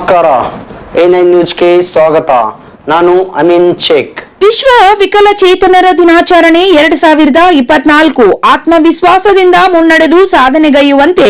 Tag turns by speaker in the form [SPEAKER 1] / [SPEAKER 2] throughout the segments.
[SPEAKER 1] ನಮಸ್ಕಾರ ಎನ್ಐನ್ ನ್ಯೂಸ್ಗೆ ಸ್ವಾಗತ ನಾನು ಅಮೀನ್ ಶೇಖ್
[SPEAKER 2] ವಿಶ್ವ ವಿಕಲಚೇತನರ ದಿನಾಚರಣೆ ಎರಡ್ ಸಾವಿರದ ಇಪ್ಪತ್ನಾಲ್ಕು ಆತ್ಮವಿಶ್ವಾಸದಿಂದ ಮುನ್ನಡೆದು ಸಾಧನೆಗೈಯುವಂತೆ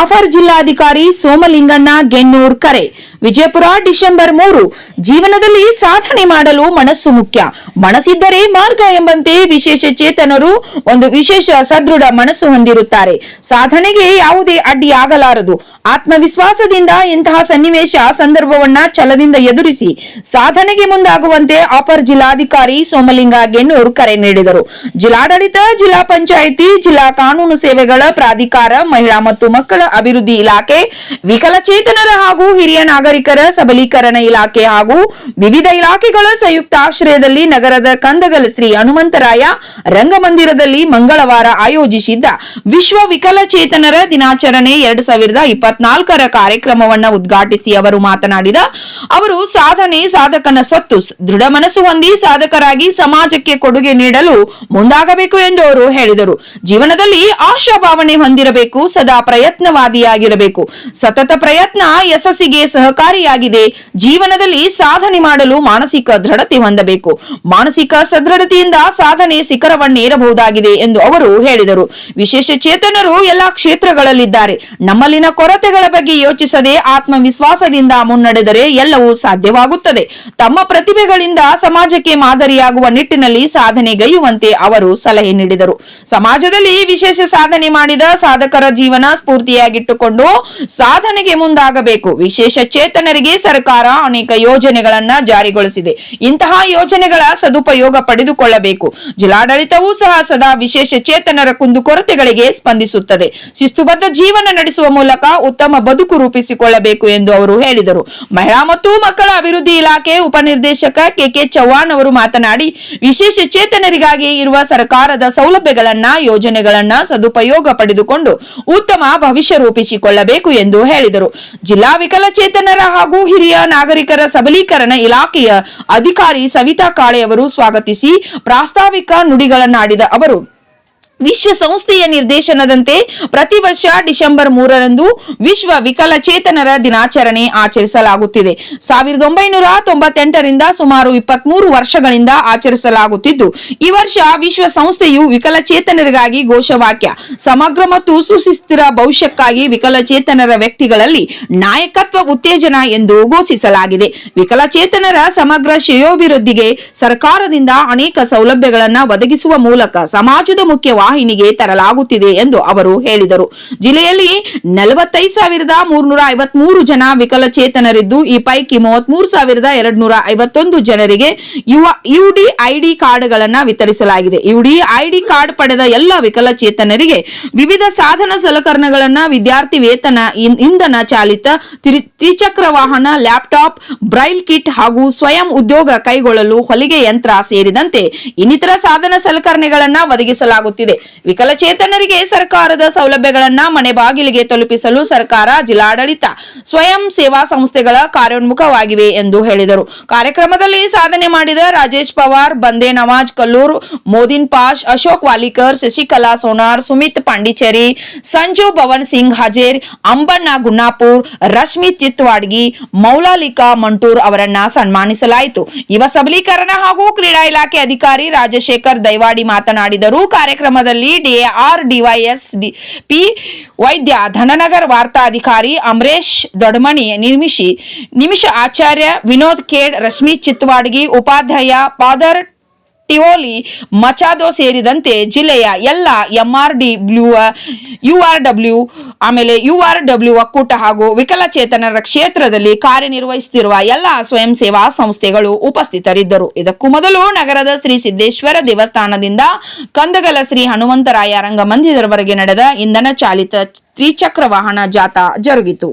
[SPEAKER 2] ಆಫರ್ ಜಿಲ್ಲಾಧಿಕಾರಿ ಸೋಮಲಿಂಗಣ್ಣ ಗೆನ್ನೂರ್ ಕರೆ ವಿಜಯಪುರ ಡಿಸೆಂಬರ್ ಮೂರು ಜೀವನದಲ್ಲಿ ಸಾಧನೆ ಮಾಡಲು ಮನಸ್ಸು ಮುಖ್ಯ ಮನಸ್ಸಿದ್ದರೆ ಮಾರ್ಗ ಎಂಬಂತೆ ವಿಶೇಷ ಚೇತನರು ಒಂದು ವಿಶೇಷ ಸದೃಢ ಮನಸ್ಸು ಹೊಂದಿರುತ್ತಾರೆ ಸಾಧನೆಗೆ ಯಾವುದೇ ಅಡ್ಡಿಯಾಗಲಾರದು ಆತ್ಮವಿಶ್ವಾಸದಿಂದ ಇಂತಹ ಸನ್ನಿವೇಶ ಸಂದರ್ಭವನ್ನ ಛಲದಿಂದ ಎದುರಿಸಿ ಸಾಧನೆಗೆ ಮುಂದಾಗುವಂತೆ ಅಪರ್ ಜಿಲ್ಲಾಧಿಕಾರಿ ಸೋಮಲಿಂಗ ಗೆನ್ನೂರ್ ಕರೆ ನೀಡಿದರು ಜಿಲ್ಲಾಡಳಿತ ಜಿಲ್ಲಾ ಪಂಚಾಯಿತಿ ಜಿಲ್ಲಾ ಕಾನೂನು ಸೇವೆಗಳ ಪ್ರಾಧಿಕಾರ ಮಹಿಳಾ ಮತ್ತು ಮಕ್ಕಳ ಅಭಿವೃದ್ಧಿ ಇಲಾಖೆ ವಿಕಲಚೇತನರ ಹಾಗೂ ಹಿರಿಯ ನಾಗರಿಕರ ಸಬಲೀಕರಣ ಇಲಾಖೆ ಹಾಗೂ ವಿವಿಧ ಇಲಾಖೆಗಳ ಸಂಯುಕ್ತ ಆಶ್ರಯದಲ್ಲಿ ನಗರದ ಕಂದಗಲ್ ಶ್ರೀ ಹನುಮಂತರಾಯ ರಂಗಮಂದಿರದಲ್ಲಿ ಮಂಗಳವಾರ ಆಯೋಜಿಸಿದ್ದ ವಿಶ್ವ ವಿಕಲಚೇತನರ ದಿನಾಚರಣೆ ಎರಡ್ ಸಾವಿರದ ಇಪ್ಪತ್ನಾಲ್ಕರ ಕಾರ್ಯಕ್ರಮವನ್ನು ಉದ್ಘಾಟಿಸಿ ಅವರು ಮಾತನಾಡಿದ ಅವರು ಸಾಧನೆ ಸಾಧಕನ ಸೊತ್ತು ದೃಢ ಮನಸ್ಸು ಹೊಂದಿ ಸಾಧಕರಾಗಿ ಸಮಾಜಕ್ಕೆ ಕೊಡುಗೆ ನೀಡಲು ಮುಂದಾಗಬೇಕು ಎಂದು ಅವರು ಹೇಳಿದರು ಜೀವನದಲ್ಲಿ ಆಶಾಭಾವನೆ ಹೊಂದಿರಬೇಕು ಸದಾ ಪ್ರಯತ್ನವಾದಿಯಾಗಿರಬೇಕು ಸತತ ಪ್ರಯತ್ನ ಯಶಸ್ಸಿಗೆ ಸಹಕಾರ ಸಹಕಾರಿಯಾಗಿದೆ ಜೀವನದಲ್ಲಿ ಸಾಧನೆ ಮಾಡಲು ಮಾನಸಿಕ ದೃಢತೆ ಹೊಂದಬೇಕು ಮಾನಸಿಕ ಸದೃಢತೆಯಿಂದ ಸಾಧನೆ ಶಿಖರವನ್ನೇರಬಹುದಾಗಿದೆ ಎಂದು ಅವರು ಹೇಳಿದರು ವಿಶೇಷ ಚೇತನರು ಎಲ್ಲಾ ಕ್ಷೇತ್ರಗಳಲ್ಲಿದ್ದಾರೆ ನಮ್ಮಲ್ಲಿನ ಕೊರತೆಗಳ ಬಗ್ಗೆ ಯೋಚಿಸದೆ ಆತ್ಮವಿಶ್ವಾಸದಿಂದ ಮುನ್ನಡೆದರೆ ಎಲ್ಲವೂ ಸಾಧ್ಯವಾಗುತ್ತದೆ ತಮ್ಮ ಪ್ರತಿಭೆಗಳಿಂದ ಸಮಾಜಕ್ಕೆ ಮಾದರಿಯಾಗುವ ನಿಟ್ಟಿನಲ್ಲಿ ಸಾಧನೆಗೈಯುವಂತೆ ಅವರು ಸಲಹೆ ನೀಡಿದರು ಸಮಾಜದಲ್ಲಿ ವಿಶೇಷ ಸಾಧನೆ ಮಾಡಿದ ಸಾಧಕರ ಜೀವನ ಸ್ಫೂರ್ತಿಯಾಗಿಟ್ಟುಕೊಂಡು ಸಾಧನೆಗೆ ಮುಂದಾಗಬೇಕು ವಿಶೇಷ ಚೇತನ ಬಡತನರಿಗೆ ಸರ್ಕಾರ ಅನೇಕ ಯೋಜನೆಗಳನ್ನ ಜಾರಿಗೊಳಿಸಿದೆ ಇಂತಹ ಯೋಜನೆಗಳ ಸದುಪಯೋಗ ಪಡೆದುಕೊಳ್ಳಬೇಕು ಜಿಲ್ಲಾಡಳಿತವೂ ಸಹ ಸದಾ ವಿಶೇಷ ಚೇತನರ ಕುಂದುಕೊರತೆಗಳಿಗೆ ಸ್ಪಂದಿಸುತ್ತದೆ ಶಿಸ್ತುಬದ್ಧ ಜೀವನ ನಡೆಸುವ ಮೂಲಕ ಉತ್ತಮ ಬದುಕು ರೂಪಿಸಿಕೊಳ್ಳಬೇಕು ಎಂದು ಅವರು ಹೇಳಿದರು ಮಹಿಳಾ ಮತ್ತು ಮಕ್ಕಳ ಅಭಿವೃದ್ಧಿ ಇಲಾಖೆ ಉಪನಿರ್ದೇಶಕ ಕೆಕೆ ಚೌಹಾಣ್ ಅವರು ಮಾತನಾಡಿ ವಿಶೇಷ ಚೇತನರಿಗಾಗಿ ಇರುವ ಸರ್ಕಾರದ ಸೌಲಭ್ಯಗಳನ್ನ ಯೋಜನೆಗಳನ್ನ ಸದುಪಯೋಗ ಪಡೆದುಕೊಂಡು ಉತ್ತಮ ಭವಿಷ್ಯ ರೂಪಿಸಿಕೊಳ್ಳಬೇಕು ಎಂದು ಹೇಳಿದರು ಜಿಲ್ಲಾ ವಿಕಲಚೇತನರ ಹಾಗೂ ಹಿರಿಯ ನಾಗರಿಕರ ಸಬಲೀಕರಣ ಇಲಾಖೆಯ ಅಧಿಕಾರಿ ಸವಿತಾ ಕಾಳೆ ಅವರು ಸ್ವಾಗತಿಸಿ ಪ್ರಾಸ್ತಾವಿಕ ನುಡಿಗಳನ್ನಾಡಿದ ಅವರು ವಿಶ್ವಸಂಸ್ಥೆಯ ನಿರ್ದೇಶನದಂತೆ ಪ್ರತಿ ವರ್ಷ ಡಿಸೆಂಬರ್ ಮೂರರಂದು ವಿಶ್ವ ವಿಕಲಚೇತನರ ದಿನಾಚರಣೆ ಆಚರಿಸಲಾಗುತ್ತಿದೆ ಸಾವಿರದ ಒಂಬೈನೂರ ತೊಂಬತ್ತೆಂಟರಿಂದ ಸುಮಾರು ಇಪ್ಪತ್ಮೂರು ವರ್ಷಗಳಿಂದ ಆಚರಿಸಲಾಗುತ್ತಿದ್ದು ಈ ವರ್ಷ ವಿಶ್ವಸಂಸ್ಥೆಯು ವಿಕಲಚೇತನರಿಗಾಗಿ ಘೋಷವಾಕ್ಯ ಸಮಗ್ರ ಮತ್ತು ಸುಸ್ಥಿರ ಭವಿಷ್ಯಕ್ಕಾಗಿ ವಿಕಲಚೇತನರ ವ್ಯಕ್ತಿಗಳಲ್ಲಿ ನಾಯಕತ್ವ ಉತ್ತೇಜನ ಎಂದು ಘೋಷಿಸಲಾಗಿದೆ ವಿಕಲಚೇತನರ ಸಮಗ್ರ ಶ್ರೇಯೋಭಿವೃದ್ಧಿಗೆ ಸರ್ಕಾರದಿಂದ ಅನೇಕ ಸೌಲಭ್ಯಗಳನ್ನು ಒದಗಿಸುವ ಮೂಲಕ ಸಮಾಜದ ಮುಖ್ಯ ವಾಹಿನಿಗೆ ತರಲಾಗುತ್ತಿದೆ ಎಂದು ಅವರು ಹೇಳಿದರು ಜಿಲ್ಲೆಯಲ್ಲಿ ನಲವತ್ತೈದು ಸಾವಿರದ ಜನ ವಿಕಲಚೇತನರಿದ್ದು ಈ ಪೈಕಿ ಮೂವತ್ಮೂರು ಸಾವಿರದ ಜನರಿಗೆ ಯುವ ಯುಡಿಐಡಿ ಕಾರ್ಡ್ಗಳನ್ನು ವಿತರಿಸಲಾಗಿದೆ ಯುಡಿಐಡಿ ಕಾರ್ಡ್ ಪಡೆದ ಎಲ್ಲ ವಿಕಲಚೇತನರಿಗೆ ವಿವಿಧ ಸಾಧನ ಸಲಕರಣೆಗಳನ್ನು ವಿದ್ಯಾರ್ಥಿ ವೇತನ ಇಂಧನ ಚಾಲಿತ ತ್ರಿಚಕ್ರ ವಾಹನ ಲ್ಯಾಪ್ಟಾಪ್ ಬ್ರೈಲ್ ಕಿಟ್ ಹಾಗೂ ಸ್ವಯಂ ಉದ್ಯೋಗ ಕೈಗೊಳ್ಳಲು ಹೊಲಿಗೆ ಯಂತ್ರ ಸೇರಿದಂತೆ ಇನ್ನಿತರ ಸಾಧನ ಸಲಕರಣೆಗಳನ್ನು ಒದಗಿಸಲಾಗುತ್ತಿದೆ ವಿಕಲಚೇತನರಿಗೆ ಸರ್ಕಾರದ ಸೌಲಭ್ಯಗಳನ್ನ ಮನೆ ಬಾಗಿಲಿಗೆ ತಲುಪಿಸಲು ಸರ್ಕಾರ ಜಿಲ್ಲಾಡಳಿತ ಸ್ವಯಂ ಸೇವಾ ಸಂಸ್ಥೆಗಳ ಕಾರ್ಯೋನ್ಮುಖವಾಗಿವೆ ಎಂದು ಹೇಳಿದರು ಕಾರ್ಯಕ್ರಮದಲ್ಲಿ ಸಾಧನೆ ಮಾಡಿದ ರಾಜೇಶ್ ಪವಾರ್ ಬಂದೆ ನವಾಜ್ ಕಲ್ಲೂರ್ ಮೋದಿನ್ ಪಾಶ್ ಅಶೋಕ್ ವಾಲಿಕರ್ ಶಶಿಕಲಾ ಸೋನಾರ್ ಸುಮಿತ್ ಪಾಂಡಿಚೇರಿ ಸಂಜು ಭವನ್ ಸಿಂಗ್ ಹಾಜೇರ್ ಅಂಬಣ್ಣ ಗುಣಾಪುರ್ ರಶ್ಮಿ ಚಿತ್ವಾಡ್ಗಿ ಮೌಲಾಲಿಕಾ ಮಂಟೂರ್ ಅವರನ್ನ ಸನ್ಮಾನಿಸಲಾಯಿತು ಯುವ ಸಬಲೀಕರಣ ಹಾಗೂ ಕ್ರೀಡಾ ಇಲಾಖೆ ಅಧಿಕಾರಿ ರಾಜಶೇಖರ್ ದೈವಾಡಿ ಮಾತನಾಡಿದರು ಕಾರ್ಯಕ್ರಮ ಕಾರ್ಯಕ್ರಮದಲ್ಲಿ ಡಿಆರ್ ಡಿವೈಎಸ್ ಪಿ ವೈದ್ಯ ಧನನಗರ್ ವಾರ್ತಾಧಿಕಾರಿ ಅಮರೇಶ್ ದೊಡಮಣಿ ನಿರ್ಮಿಸಿ ನಿಮಿಷ ಆಚಾರ್ಯ ವಿನೋದ್ ಖೇಡ್ ರಶ್ಮಿ ಚಿತ್ವಾಡ್ಗಿ ಉಪಾಧ್ಯಾಯ ಫಾದರ್ ಟಿವೋಲಿ ಮಚಾದೋ ಸೇರಿದಂತೆ ಜಿಲ್ಲೆಯ ಎಲ್ಲ MR W U R W ಆಮೇಲೆ ಯು ಆರ್ ಡಬ್ಲ್ಯೂ ಒಕ್ಕೂಟ ಹಾಗೂ ವಿಕಲಚೇತನರ ಕ್ಷೇತ್ರದಲ್ಲಿ ಕಾರ್ಯನಿರ್ವಹಿಸುತ್ತಿರುವ ಎಲ್ಲ ಸ್ವಯಂ ಸೇವಾ ಸಂಸ್ಥೆಗಳು ಉಪಸ್ಥಿತರಿದ್ದರು ಇದಕ್ಕೂ ಮೊದಲು ನಗರದ ಶ್ರೀ ಸಿದ್ದೇಶ್ವರ ದೇವಸ್ಥಾನದಿಂದ ಕಂದಗಲ ಶ್ರೀ ಹನುಮಂತರಾಯ ರಂಗಮಂದಿರವರೆಗೆ ನಡೆದ ಇಂಧನ ಚಾಲಿತ ತ್ರಿಚಕ್ರ ವಾಹನ ಜಾಥಾ ಜರುಗಿತು